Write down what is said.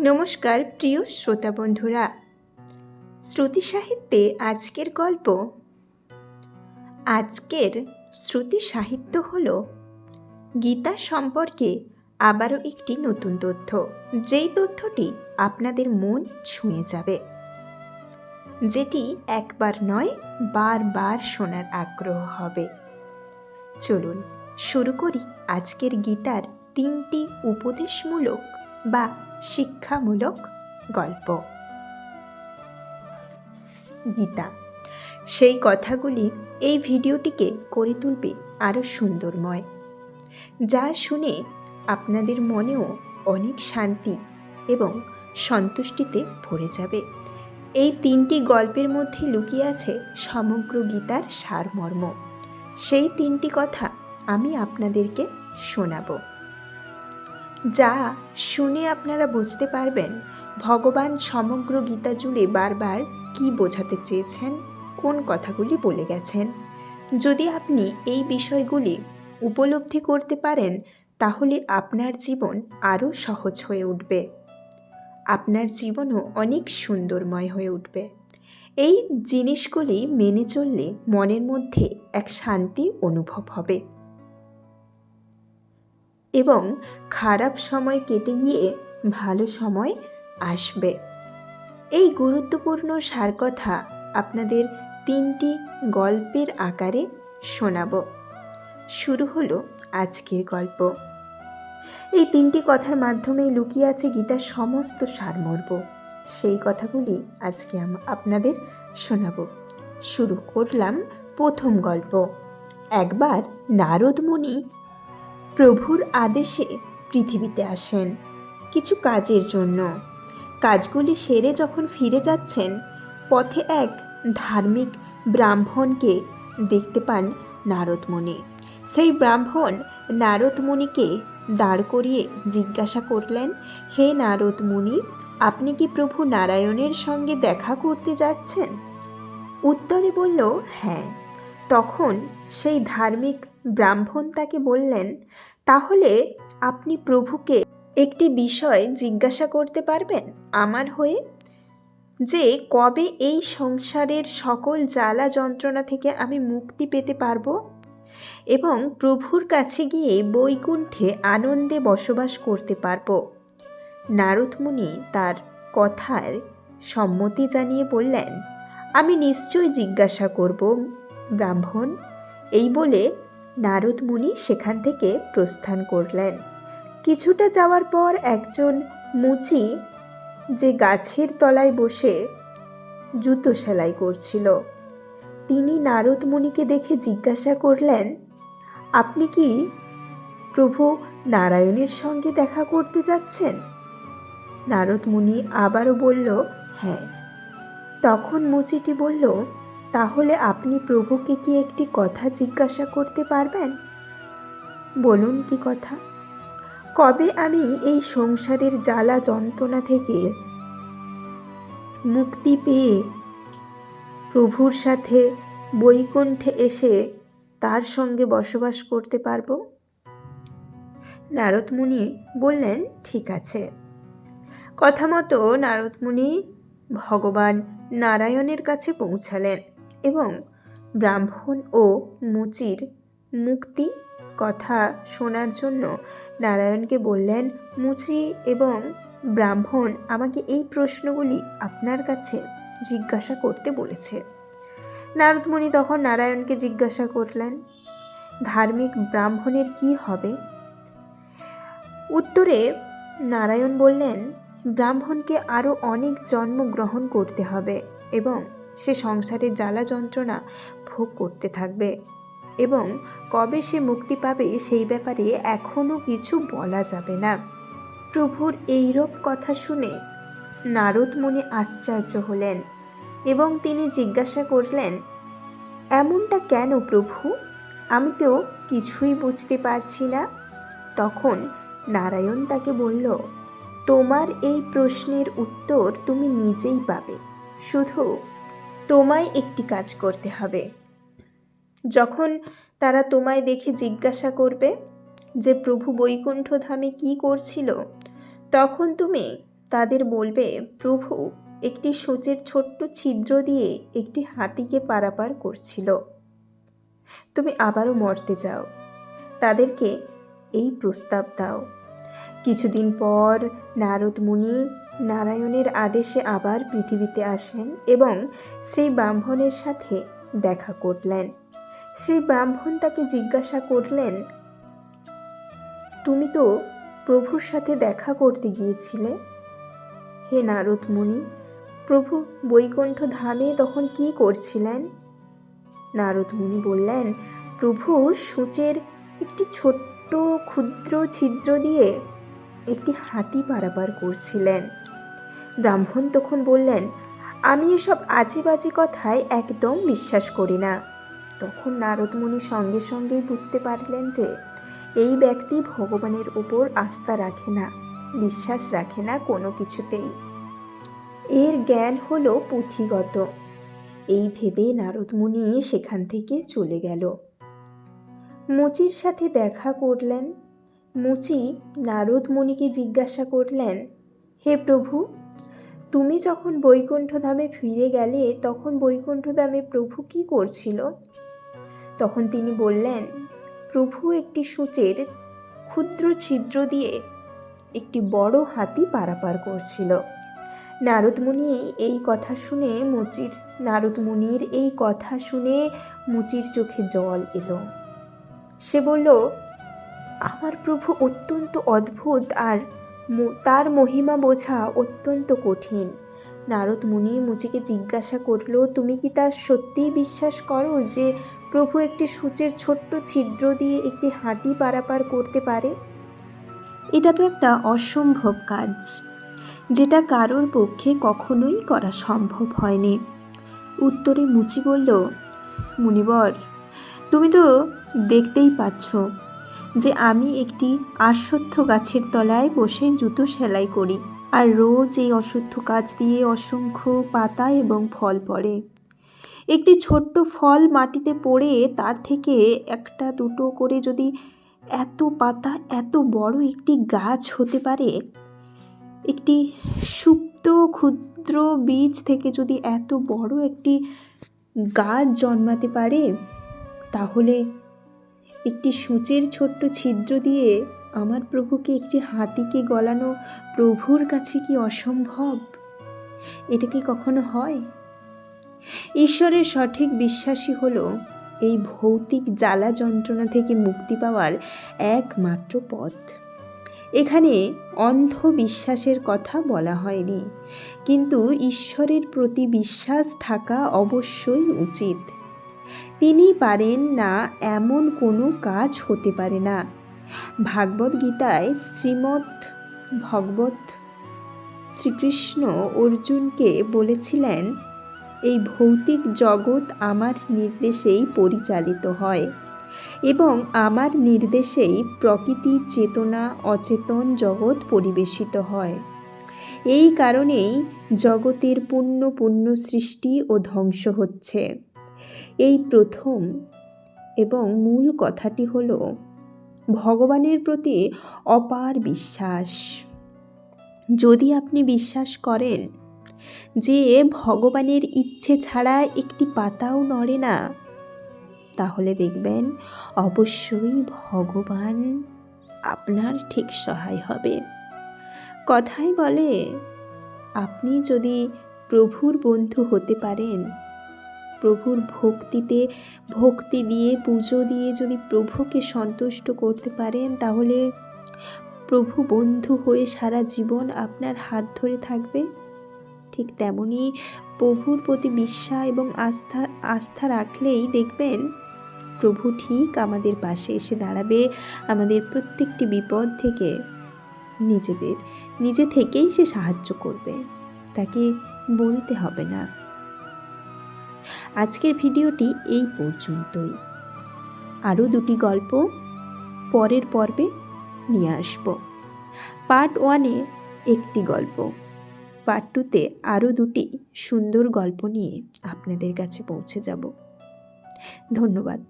নমস্কার, প্রিয় শ্রোতা বন্ধুরা। শ্রুতি সাহিত্যে আজকের গল্প, আজকের শ্রুতি সাহিত্য হল গীতা সম্পর্কে আবারও একটি নতুন তথ্য। যেই তথ্যটি আপনাদের মন ছুঁয়ে যাবে। যেটি একবার নয়, বারবার শোনার আগ্রহ হবে। চলুন শুরু করি আজকের গীতার তিনটি উপদেশমূলক বা শিক্ষামূলক গল্প। গীতা, সেই কথাগুলি এই ভিডিওটিকে করে তুলবে আরও সুন্দরময়। যা শুনে আপনাদের মনেও অনেক শান্তি এবং সন্তুষ্টিতে ভরে যাবে। এই তিনটি গল্পের মধ্যে লুকিয়ে আছে সমগ্র গীতার সারমর্ম। সেই তিনটি কথা আমি আপনাদেরকে শোনাবো। যা শুনে আপনারা বুঝতে পারবেন ভগবান সমগ্র গীতা জুড়ে বারবার কি বোঝাতে চেয়েছেন, কোন কথাগুলি বলে গেছেন। যদি আপনি এই বিষয়গুলি উপলব্ধি করতে পারেন, তাহলে আপনার জীবন আরও সহজ হয়ে উঠবে। আপনার জীবনও অনেক সুন্দরময় হয়ে উঠবে। এই জিনিসগুলি মেনে চললে মনের মধ্যে এক শান্তি অনুভব হবে। এবং খারাপ সময় কেটে গিয়ে ভালো সময় আসবে। এই গুরুত্বপূর্ণ সার কথা আপনাদের তিনটি গল্পের আকারে শোনাব। শুরু হলো আজকের গল্প। এই তিনটি কথার মাধ্যমে লুকিয়ে আছে গীতার সমস্ত সারমর্ম। সেই কথাগুলি আজকে আপনাদের শোনাব। শুরু করলাম প্রথম গল্প। একবার নারদ মুনি প্রভুর আদেশে পৃথিবীতে আসেন কিছু কাজের জন্য। কাজগুলি সেরে যখন ফিরে যাচ্ছেন, পথে এক ধার্মিক ব্রাহ্মণকে দেখতে পান নারদমণি। সেই ব্রাহ্মণ নারদমণিকে দাঁড় করিয়ে জিজ্ঞাসা করলেন, হে নারদমুনি আপনি কি প্রভু নারায়ণের সঙ্গে দেখা করতে যাচ্ছেন? উত্তরে বলল হ্যাঁ। তখন সেই ধার্মিক ব্রাহ্মণ তাকে বললেন, তাহলে আপনি প্রভুকে একটি বিষয় জিজ্ঞাসা করতে পারবেন আমার হয়ে? যে কবে এই সংসারের সকল জ্বালা যন্ত্রণা থেকে আমি মুক্তি পেতে পারব? এবং প্রভুর কাছে গিয়ে বৈকুণ্ঠে আনন্দে বসবাস করতে পারব? নারদমুনি তার কথার সম্মতি জানিয়ে বললেন, আমি নিশ্চয় জিজ্ঞাসা করব, ব্রাহ্মণ। এই বলে নারদ মুনি সেখান থেকে প্রস্থান করলেন। কিছুটা যাওয়ার পর একজন মুচি যে গাছের তলায় বসে জুতো সেলাই করছিল, তিনি নারদ মুনিকে দেখে জিজ্ঞাসা করলেন, আপনি কি প্রভু নারায়ণের সঙ্গে দেখা করতে যাচ্ছেন? নারদ মুনি আবারও বলল হ্যাঁ। তখন মুচিটি বলল তাহলে আপনি প্রভুকে কি একটি কথা জিজ্ঞাসা করতে পারবেন? বলুন কি কথা? কবে আমি এই সংসারের জ্বালা যন্ত্রণা থেকে মুক্তি পেয়ে প্রভুর সাথে বৈকুণ্ঠে এসে তার সঙ্গে বসবাস করতে পারব? নারদমুনি বললেন, ঠিক আছে। কথা মতো নারদমুনি ভগবান নারায়ণের কাছে পৌঁছালেন। এবং ব্রাহ্মণ ও মুচির মুক্তি কথা শোনার জন্য নারায়ণকে বললেন, মুচি এবং ব্রাহ্মণ আমাকে এই প্রশ্নগুলি আপনার কাছে জিজ্ঞাসা করতে বলেছে। নারদমণি তখন নারায়ণকে জিজ্ঞাসা করলেন, ধার্মিক ব্রাহ্মণের কি হবে? উত্তরে নারায়ণ বললেন, ব্রাহ্মণকে আরও অনেক জন্ম গ্রহণ করতে হবে এবং সে সংসারে জ্বালা যন্ত্রণা ভোগ করতে থাকবে এবং কবে সে মুক্তি পাবে সেই ব্যাপারে এখনও কিছু বলা যাবে না। প্রভুর এইরূপ কথা শুনে নারদ মনে আশ্চর্য হলেন এবং তিনি জিজ্ঞাসা করলেন, এমনটা কেন প্রভু? আমি তো কিছুই বুঝতে পারছি না। তখন নারায়ণ তাকে বলল, তোমার এই প্রশ্নের উত্তর তুমি নিজেই পাবে। শুধু তোমায় একটি কাজ করতে হবে। যখন তারা তোমায় দেখে জিজ্ঞাসা করবে যে, প্রভু বৈকুণ্ঠ ধামে কী করছিল? তখন তুমি তাদের বলবে, প্রভু একটি সূচের ছোট্ট ছিদ্র দিয়ে একটি হাতিকে পারাপার করছিল। তুমি আবারও মরতে যাও। তাদেরকে এই প্রস্তাব দাও। কিছুদিন পর নারদ মুনি নারায়ণের আদেশে আবার পৃথিবীতে আসেন এবং শ্রী ব্রাহ্মণের সাথে দেখা করলেন। শ্রী ব্রাহ্মণ তাকে জিজ্ঞাসা করলেন, তুমি তো প্রভুর সাথে দেখা করতে গিয়েছিলে? হে নারদ মুনি প্রভু বৈকুণ্ঠ ধামে তখন কি করছিলেন? নারদ মুনি বললেন, প্রভু সূচের একটি ছোট্ট ক্ষুদ্র ছিদ্র দিয়ে একটি হাতি পারাপার করছিলেন। ব্রাহ্মণ তখন বললেন, আমি এসব আজে বাজে কথায় একদম বিশ্বাস করি না। তখন নারদ মুনি সঙ্গে সঙ্গেই বুঝতে পারলেন যে, এই ব্যক্তি ভগবানের উপর আস্থা রাখে না, বিশ্বাস রাখে না কোনো কিছুতেই। এর জ্ঞান হলো পুঁথিগত। এই ভেবে নারদ মুনি সেখান থেকে চলে গেল। মুচির সাথে দেখা করলেন। মুচি নারদ মুনিকে জিজ্ঞাসা করলেন, হে প্রভু তুমি যখন বৈকুণ্ঠ ধামে ফিরে গেলে, তখন বৈকুণ্ঠ ধামে প্রভু কি করছিল? তখন তিনি বললেন, প্রভু একটি সূচের ক্ষুদ্র ছিদ্র দিয়ে একটি বড় হাতি পারাপার করছিল। নারদমুনি এই কথা শুনে মুচির, নারদমুনির এই কথা শুনে মুচির চোখে জল এলো। সে বলল, আমার প্রভু অত্যন্ত অদ্ভুত আর তার মহিমা বোঝা অত্যন্ত কঠিন। নারদ মুনি মুচিকে জিজ্ঞাসা করল, তুমি কি তা সত্যিই বিশ্বাস করো যে প্রভু একটি সূচের ছোট্ট ছিদ্র দিয়ে একটি হাতি পারাপার করতে পারে? এটা তো একটা অসম্ভব কাজ, যেটা কারোর পক্ষে কখনোই করা সম্ভব হয়নি। উত্তরে মুচি বলল, মুনিবর, তুমি তো দেখতেই পাচ্ছ যে আমি একটি আশ্বত্থ গাছের তলায় বসে জুতো সেলাই করি আর রোজ এই অশ্বত্থ গাছ দিয়ে অসংখ্য পাতা এবং ফল পড়ে। একটি ছোট্ট ফল মাটিতে পড়ে তার থেকে একটা দুটো করে যদি এত পাতা, এত বড় একটি গাছ হতে পারে, একটি সুপ্ত ক্ষুদ্র বীজ থেকে যদি এত বড় একটি গাছ জন্মাতে পারে, তাহলে একটি সূচের ছোট্ট ছিদ্র দিয়ে আমার প্রভুকে একটি হাতিকে গলানো প্রভুর কাছে কি অসম্ভব? এটা কি কখনো হয়? ঈশ্বরের সঠিক বিশ্বাসী হলো এই ভৌতিক জ্বালা যন্ত্রণা থেকে মুক্তি পাওয়ার একমাত্র পথ। এখানে অন্ধ বিশ্বাসের কথা বলা হয়নি, কিন্তু ঈশ্বরের প্রতি বিশ্বাস থাকা অবশ্যই উচিত। তিনি পারেন না এমন কোনো কাজ হতে পারে না। ভাগবত গীতায় শ্রীমৎ ভগবত শ্রীকৃষ্ণ অর্জুনকে বলেছিলেন, এই ভৌতিক জগৎ আমার নির্দেশেই পরিচালিত হয় এবং আমার নির্দেশেই প্রকৃতি চেতনা অচেতন জগৎ পরিবেশিত হয়। এই কারণেই জগতের পূর্ণ পূর্ণ সৃষ্টি ও ধ্বংস হচ্ছে। এই প্রথম এবং মূল কথাটি হল ভগবানের প্রতি অপার বিশ্বাস। যদি আপনি বিশ্বাস করেন যে ভগবানের ইচ্ছে ছাড়া একটি পাতাও নড়ে না, তাহলে দেখবেন অবশ্যই ভগবান আপনার ঠিক সহায় হবে। কথাই বলে, আপনি যদি প্রভুর বন্ধু হতে পারেন প্রভুর ভক্তিতে, ভক্তি দিয়ে, পুজো দিয়ে যদি প্রভুকে সন্তুষ্ট করতে পারেন, তাহলে প্রভু বন্ধু হয়ে সারা জীবন আপনার হাত ধরে থাকবে। ঠিক তেমনই প্রভুর প্রতি বিশ্বাস এবং আস্থা আস্থা রাখলেই দেখবেন প্রভু ঠিক আমাদের পাশে এসে দাঁড়াবে আমাদের প্রত্যেকটি বিপদ থেকে, নিজেদের, নিজে থেকেই সে সাহায্য করবে। তাকে বলতে হবে না। আজকের ভিডিওটি এই পর্যন্তই। আরও দুটি গল্প পরের পর্বে নিয়ে আসব। পার্ট ওয়ানে একটি গল্প। পার্ট টুতে আরও দুটি সুন্দর গল্প নিয়ে আপনাদের কাছে পৌঁছে যাব। ধন্যবাদ।